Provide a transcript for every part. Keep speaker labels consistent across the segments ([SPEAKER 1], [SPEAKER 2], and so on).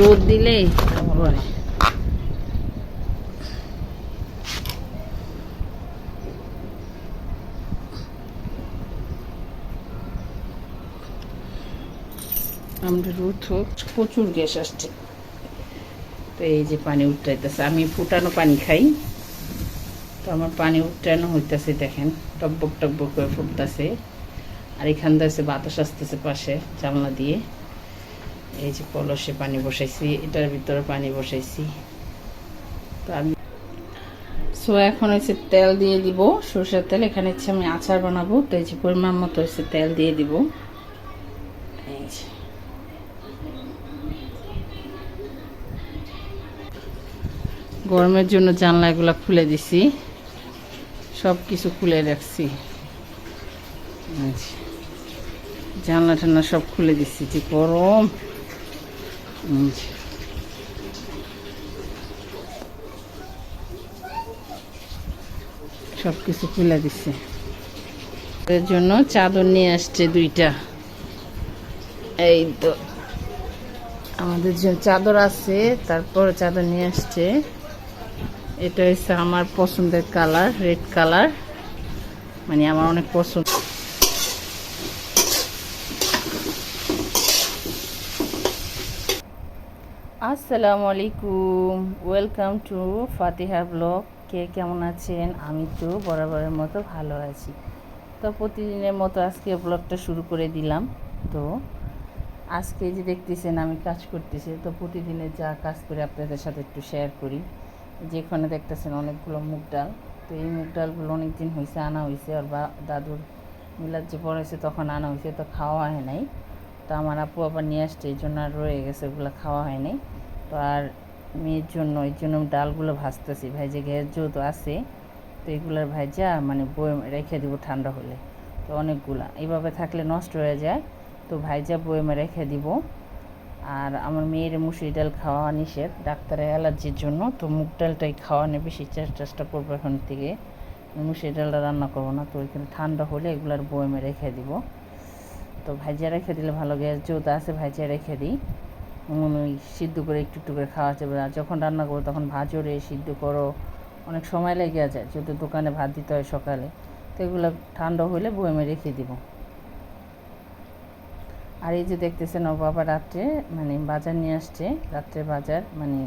[SPEAKER 1] রোদ দিলে? তারপরে আমরা রোদ হোক। প্রচুর গ্যাস আসছে। তো এই যে পানি উঠাইতেছে আমি ফুটানো পানি খাই। তো আমার পানি উঠানো হইতেছে, দেখেন। টকবক টকবক করে ফুটতেছে। আর এখান থেকে বাতাস আসতেছে পাশে, জানলা দিয়ে। এই যে কলসে পানি বসাইছি, এটার ভিতরে পানি বসাইছি। সো এখন হচ্ছে তেল দিয়ে দিব, সরষের তেল, এখানে হচ্ছে আমি আচার বানাবো, তো এই যে পরিমাণ মতো হচ্ছে তেল দিয়ে দিব। গরমের জন্য জানলা জানলাগুলো খুলে দিছি সব কিছু খুলে রাখছি। জানলা টান্না সব খুলে দিচ্ছি যে গরম। সব কিছু খুলে দিচ্ছে এর জন্য চাদর নিয়ে আসছে দুইটা। এই তো। আমাদের যে চাদর আছে, তারপর চাদর নিয়ে আসছে। এটা হচ্ছে আমার পছন্দের কালার, রেড কালার। মানে আমার অনেক পছন্দ। আসসালামু আলাইকুম। Welcome to Fatiha blog. কে কেমন আছেন? আমি তো বরাবরের মতো ভালো আছি। তো প্রতিদিনের মতো আজকে ব্লগটা শুরু করে দিলাম। তো আজকে যে দেখতেছেন, আমি কাজ করতেছি। তো প্রতিদিনের যা কাজ করে, আপনাদের সাথে একটু শেয়ার করি। যেখানে দেখতেছেন, অনেকগুলো মুগ ডাল। তো এই মুগ ডালগুলো অনেক দিন হয়েছে আনা হয়েছে আর বা দাদুর মিলাদ যে বড় হয়েছে, তখন আনা হয়েছে তো খাওয়া হয় নাই। তো আমার আপু আবার নিয়ে আসছে, এই জন্য আর রয়ে গেছে। ওগুলো খাওয়া হয় নাই। তো আর মেয়ের জন্য এই জন্য ডালগুলো ভাজতেছি। ভাইজে গ্যাস যেহেতু আছে, তো এগুলোর ভাইজা মানে বয়ে রেখে দিব ঠান্ডা হলে। তো অনেকগুলা। এইভাবে থাকলে নষ্ট হয়ে যায়। তো ভাইজা বয়েমে রেখে দিব। আর আমার মেয়ের মুসুরি ডাল খাওয়া নিষেধ। ডাক্তারের অ্যালার্জির জন্য। তো মুগ ডালটাই খাওয়ানো বেশি চে- চেষ্টা করব এখন থেকে। মুসুরি ডালটা রান্না করব না। তো ওইখানে ঠান্ডা হলে এগুলার বয়েমে রেখে দিব। তো ভাইজা রেখে দিলে ভালো। গ্যাস যেহেতু আছে, ভাইজা রেখে দিই। ওই সিদ্ধ করে একটু একটু করে খাওয়া যাবে। আর যখন রান্না করো তখন ভাজো রে, সিদ্ধ করো। অনেক সময় লেগে যায়, যেহেতু দোকানে ভাত দিতে হয় সকালে। তো এগুলো ঠান্ডা হলে বয়েমে রেখে দিব। আর এই যে দেখতেছেন, ও বাবা রাত্রে মানে বাজার নিয়ে আসছে, রাত্রে বাজার মানে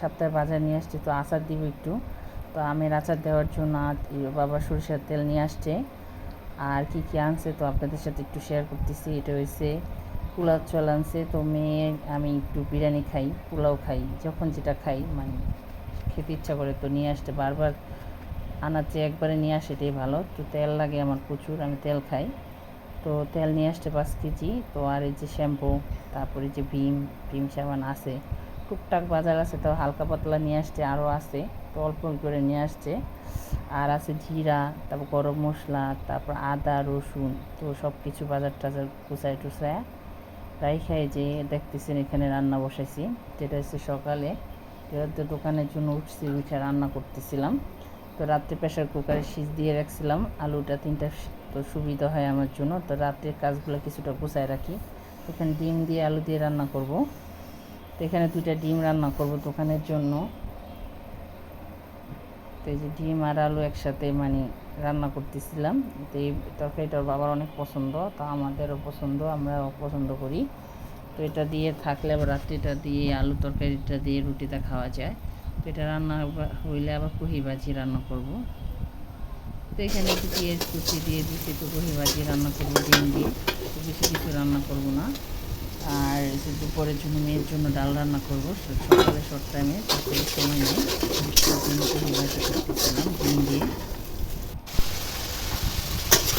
[SPEAKER 1] সপ্তাহে বাজার নিয়ে আসছে, তো আচার দিব একটু। তো আমের আচার দেওয়ার জন্য বাবা সরিষার তেল নিয়ে আসছে। আর কি কি আনছে তো আপনাদের সাথে একটু শেয়ার করতেছি, এটা হয়েছে পোলাও চল আনছে তো মেয়ে, আমি একটু বিরিয়ানি খাই, পোলাও খাই, যখন যেটা খাই মানে খেতে ইচ্ছা করে তো নিয়ে আসতে, বারবার চেয়ে একবারে নিয়ে আসে এটাই ভালো। তো তেল লাগে আমার প্রচুর, আমি তেল খাই। তো তেল নিয়ে আসতে পাঁচ কেজি, তো আর এই যে শ্যাম্পু, তারপরে যে ভীম ভীম সাবান আছে, টুকটাক বাজার আছে, তো হালকা পাতলা নিয়ে আসছে আরও আছে, তো অল্প করে নিয়ে আসছে। আর আছে জিরা, তারপর গরম মশলা, তারপর আদা, রসুন, তো সব কিছু বাজার টাজার কুচায় টুচায় রাইখাই যে দেখতেছেন এখানে রান্না বসাইছি। যেটা হচ্ছে সকালে তো দোকানের জন্য উঠছি, উঠে রান্না করতেছিলাম। তো রাত্রে প্রেশার কুকারে সিজ দিয়ে রাখছিলাম। আলুটা তিনটা তো সুবিধা হয় আমার জন্য। তো রাত্রের কাজগুলো কিছুটা গুছায় রাখি। এখানে ডিম দিয়ে আলু দিয়ে রান্না করব। তো এখানে দুইটা ডিম রান্না করব দোকানের জন্য। তো এই যে ডিম আর আলু একসাথে মানে রান্না করতেছিলাম। তো এই তরকারিটা ওর বাবার অনেক পছন্দ, তা আমাদেরও পছন্দ, আমরাও পছন্দ করি। তো এটা দিয়ে থাকলে আবার রাত্রিটা দিয়ে, আলু তরকারিটা দিয়ে রুটিটা খাওয়া যায়। তো এটা রান্না হইলে আবার কুহি ভাজি রান্না করব। তো এখানে একটু পেঁয়াজ কুচি দিয়ে দিচ্ছি তো কুহি ভাজি রান্না করব, ডিম দিয়ে। বেশি কিছু রান্না করব না। আর দুপুরের জন্য মেয়ের জন্য ডাল রান্না করব সকালে শর্ট টাইমে তারপরে সময় নেই।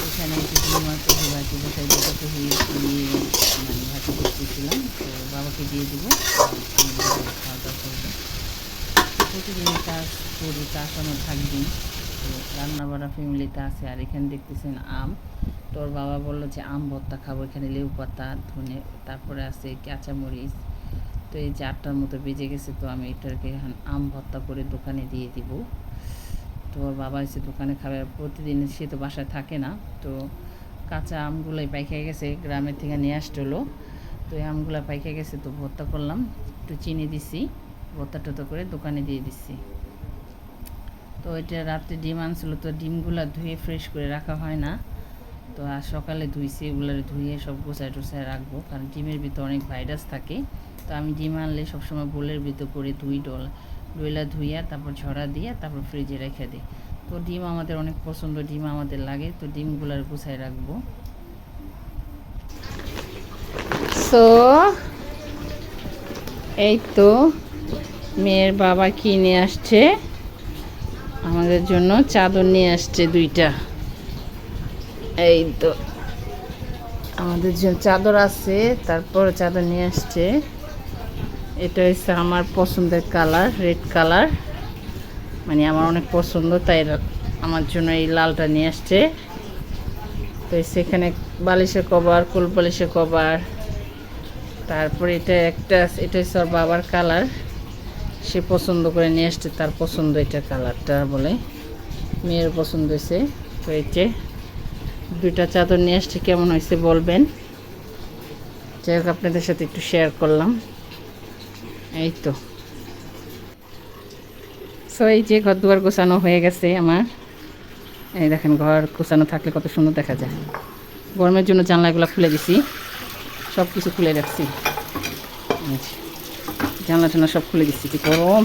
[SPEAKER 1] এখানে একটু বসাই দিয়ে মানে করতেছিলাম তো বাবাকে দিয়ে দিব। খাওয়া দাওয়া করব কাজ করি কাজ আমার থাকবেই। তো রান্না বান্না ফ্যামিলিতে আছে, আর এখানে দেখতেছেন আম। তোর বাবা বলল যে, আম ভর্তা খাব, এখানে লেবু পাতা, ধনে, তারপরে আছে কাঁচামরিচ। তো এই যে আটটার মতো বেজে গেছে, তো আমি এটাকে আম ভর্তা করে দোকানে দিয়ে দিব। তো ওর বাবা এসে দোকানে খাবে। প্রতিদিন সে তো বাসায় থাকে না। তো কাঁচা আমগুলোই পাইকে গেছে, গ্রামের থেকে নিয়ে আসতে হলো। তো এই আমগুলো পাইকে গেছে, তো ভর্তা করলাম। একটু চিনি দিছি ভর্তা টতা করে দোকানে দিয়ে দিছি। তো এটা রাত্রে ডিম আনছিল, তো ডিমগুলো ধুয়ে ফ্রেশ করে রাখা হয় না। তো আর সকালে ধুইছি এগুলো ধুয়ে সব গোছায় টোছায় রাখব, কারণ ডিমের ভিতরে অনেক ভাইরাস থাকে। তো আমি ডিম আনলে সবসময় বোলের ভিতর করে ধুই, ডল, ডইলা ধুইয়া তারপর ঝরা দিয়ে তারপর ফ্রিজে রেখে দিই। তো ডিম আমাদের অনেক পছন্দ, ডিম আমাদের লাগে, তো ডিমগুলো গুছায় রাখব। সো, এই তো মেয়ের বাবা কিনে আসছে, আমাদের জন্য চাদর নিয়ে আসছে দুইটা। এই তো, আমাদের যে চাদর আছে, তারপর চাদর নিয়ে আসছে। এটা হচ্ছে আমার পছন্দের কালার, রেড কালার। মানে আমার অনেক পছন্দ, তাই আমার জন্য এই লালটা নিয়ে আসছে। তো সেখানে বালিশের কভার, কুল বালিশের কভার। তারপরে এটা একটা এটা হচ্ছে বাবার কালার। সে পছন্দ করে নিয়ে আসছে, তার পছন্দ এটা কালারটা বলে। মেয়ের পছন্দ হয়েছে যে। দুইটা চাদর নিয়ে আসছে, কেমন হয়েছে বলবেন? যাই হোক, আপনাদের সাথে একটু শেয়ার করলাম। এই তো। সো এই যে ঘর দুয়ার গোছানো হয়ে গেছে আমার। এই দেখেন, ঘর গোছানো থাকলে কত সুন্দর দেখা যায়। গরমের জন্য জানলাগুলো খুলে দিছি। সব কিছু খুলে রাখছি। জানলা টানলা সব খুলে দিচ্ছি কি গরম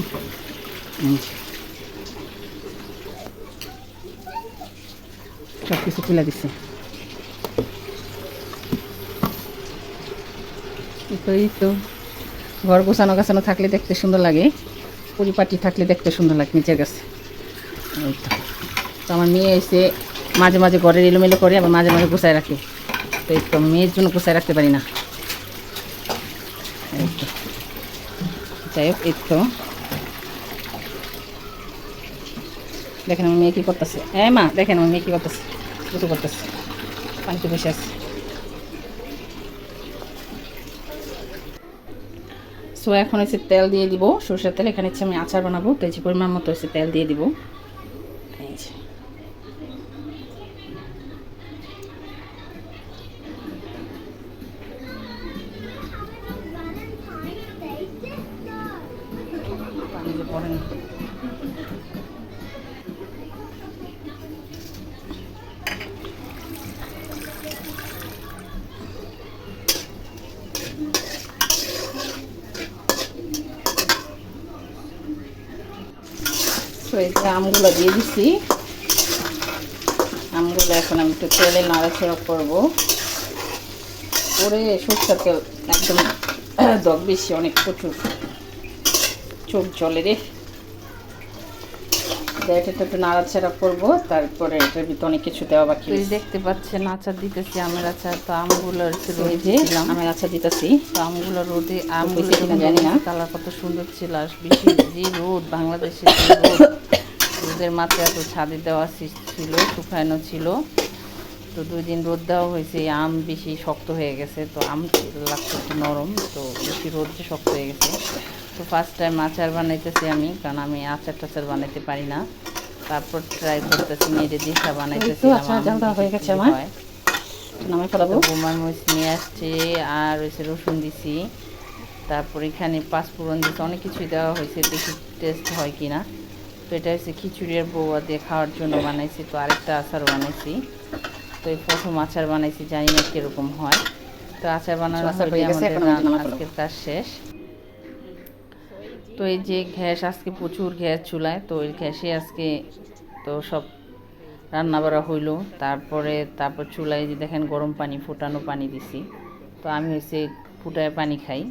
[SPEAKER 1] এই যে। সব কিছু খুলে দিচ্ছি এই তো, ঘর গোছানো গাছানো থাকলে দেখতে সুন্দর লাগে পরিপাটি থাকলে দেখতে সুন্দর লাগে নিচের কাছে। এই তো তো আমার মেয়ে এসে মাঝে মাঝে ঘরের এলোমেলো করে, আবার মাঝে মাঝে গোছায় রাখে। তো এই তো মেয়ের জন্য গোছায় রাখতে পারি না। এই তো, যাই হোক, এই তো। দেখেন আমার মেয়ে কী করতেছে। হ্যাঁ মা, দেখেন আমার মেয়ে কী করতেছে। দুটো করতেছে। পানিতে বসে আছে। সো এখন হচ্ছে তেল দিয়ে দিব। সরষের তেল, এখানে হচ্ছে আমি আচার বানাবো। তেজি পরিমাণ মতো হচ্ছে তেল দিয়ে দিব। এই যে আমগুলো দিয়ে দিচ্ছি আমগুলো এখন আমি একটু তেলে নাড়াচাড়া করব। করে সরষের তেল একদম দগ বেশি অনেক প্রচুর। চোখ জলে রে। এটা একটু নাড়াচাড়া করব তারপরে এটার ভিতরে অনেক কিছু দেওয়া বাকি
[SPEAKER 2] দেখতে পাচ্ছেন আচার দিতেছি আমের আচার তো আমগুলো
[SPEAKER 1] তো এই যে আমি আচ্ছা দিতেছি।
[SPEAKER 2] তো আমগুলো রোদে
[SPEAKER 1] কিনা জানি না।
[SPEAKER 2] কালার কত সুন্দর ছিল আর বেশি যে রোদ বাংলাদেশে যে রোদ। রোদের মাত্রা এত ছাদে দেওয়া ছিল শুকানো ছিল। তো দুই দিন রোদ দেওয়া হয়েছে আম বেশি শক্ত হয়ে গেছে তো আম লাগছে একটু নরম তো বেশি রোদ শক্ত হয়ে গেছে। তো ফার্স্ট টাইম আচার বানাইতেছি আমি কারণ আমি আচার টাচার বানাইতে পারি না। তারপর ট্রাই করতেছি মেয়েদের দিশা বানাইতেছি
[SPEAKER 1] তো হয়ে গেছে আমার। নামে ফেলাবো।
[SPEAKER 2] বোমার মরিচ নিয়ে আসছে আর হয়েছে রসুন দিছি। তারপর এখানে পাঁচ পাঁচফোড়ন দিচ্ছে অনেক কিছুই দেওয়া হয়েছে দেখি টেস্ট হয় কি না তো এটা হচ্ছে খিচুড়ির বৌয়া দিয়ে খাওয়ার জন্য বানাইছি তো আরেকটা আচার বানাইছি। তো এই প্রথম আচার বানাইছি জানি না কীরকম হয়। তো আচার বানানো
[SPEAKER 1] আচার
[SPEAKER 2] হলে
[SPEAKER 1] গেছে,
[SPEAKER 2] আমাদের
[SPEAKER 1] এখন আমাদের
[SPEAKER 2] রান্না-
[SPEAKER 1] নামা ফেলো।
[SPEAKER 2] আজকের কাজ শেষ। তো এই যে গ্যাস আজকে প্রচুর গ্যাস চুলায় তো ওই গ্যাসে আজকে তো সব রান্না বাড়া হইল। তারপরে তারপর চুলায় যে দেখেন গরম পানি ফুটানো পানি দিছি। তো আমি হচ্ছে ফুটায় পানি খাই।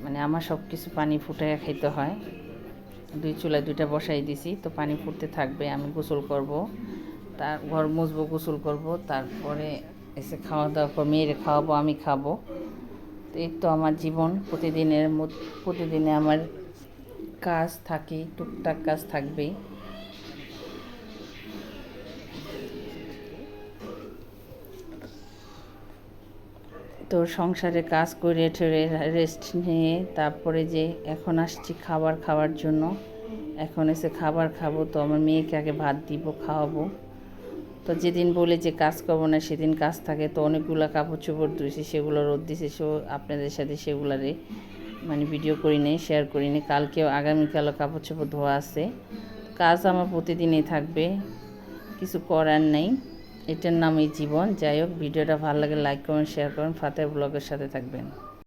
[SPEAKER 2] মানে আমার সব কিছু পানি ফুটায় খাইতে হয়। দুই চুলায় দুইটা বসাই দিছি, তো পানি ফুটতে থাকবে, আমি গোসল করব। তার ঘর মুছবো, গোসল করব, তারপরে এসে খাওয়া দাওয়ার পর মেয়েরে খাওয়াবো, আমি খাব। তো এই তো আমার জীবন, প্রতিদিনের প্রতিদিনে আমার কাজ থাকে, টুকটাক কাজ থাকবেই। তো সংসারে কাজ করে রেস্ট নিয়ে তারপরে যে এখন আসছি খাবার খাওয়ার জন্য, এখন এসে খাবার খাব, তো আমার মেয়েকে আগে ভাত দিব, খাওয়াবো। তো যেদিন বলে যে কাজ করব না, সেদিন কাজ থাকে, তো অনেকগুলো কাপড় চোপড় ধুয়েছি সেগুলো রোদ দিছে, সো আপনাদের সাথে সেগুলারে
[SPEAKER 1] মানে ভিডিও করি নেই শেয়ার করি নি কালকেও আগামীকালও কাপড় চোপড় ধোয়া আছে। কাজ আমার প্রতিদিনই থাকবে, কিছু করার নেই। এটার নামই জীবন। যাই হোক, ভিডিওটা ভালো লাগে লাইক করুন শেয়ার করুন ফাতে ব্লগের সাথে থাকবেন।